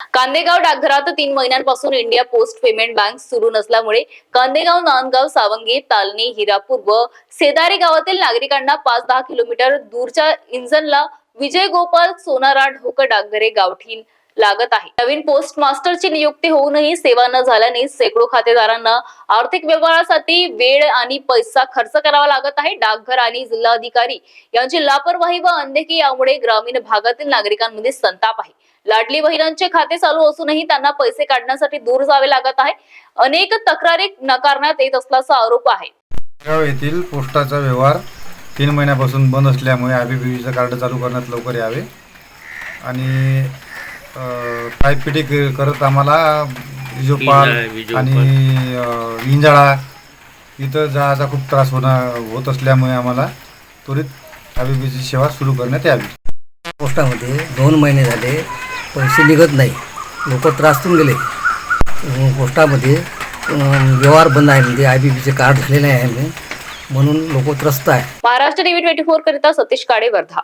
कांदेगाव डाकघरात तीन महिन्यांपासून India post payment bank सुरू नसल्यामुळे कांदेगाव नांदगाव सावंगी तालनी हिरापूर व सेदारी गावातील नागरिकांना पाच दहा किलोमीटर दूरच्या इंजनला विजय गोपाल सोनारा ढोक डाकघरे गावठी लागत आहे. नवीन पोस्ट मास्टरची नियुक्ती होऊनही सेवा न झाल्याने शेकडो खातेदारांना आर्थिक व्यवहारासाठी वेळ आणि पैसा खर्च करावा लागत आहे. डाकघर आणि जिल्हाधिकारी यांची लापरवाही व अनदेखी यामुळे ग्रामीण भागातील नागरिकांमध्ये संताप आहे. लाडली बहिणांचे खाते चालू असूनही त्यांना पैसे काढण्यासाठी दूर जावे लागत आहे. अनेक तक्रारी नकारण्यात येत असल्याचा आरोप आहे. गाव येथील पोस्टाचा व्यवहार तीन महिन्यापासून बंद असल्यामुळे आय बी कार्ड चालू करण्यात लवकर यावे आणि पायपिटी करत आम्हाला विजोपाल. आणि इंजाळा. इथं जायचा खूप त्रास होणार होत असल्यामुळे आम्हाला त्वरित आय बी बीची सेवा सुरू करण्यात यावी. पोस्टामध्ये दोन महिने झाले पैसे निघत नाही. लोक त्रासून गेले. पोस्टामध्ये व्यवहार बंद आहे म्हणजे आय बी बीचे कार्ड झाले नाही आहे. म्हणून लोक त्रस्त आहे. महाराष्ट्र टीव्ही ट्वेंटी फोर करिता सतीश काडे वर्धा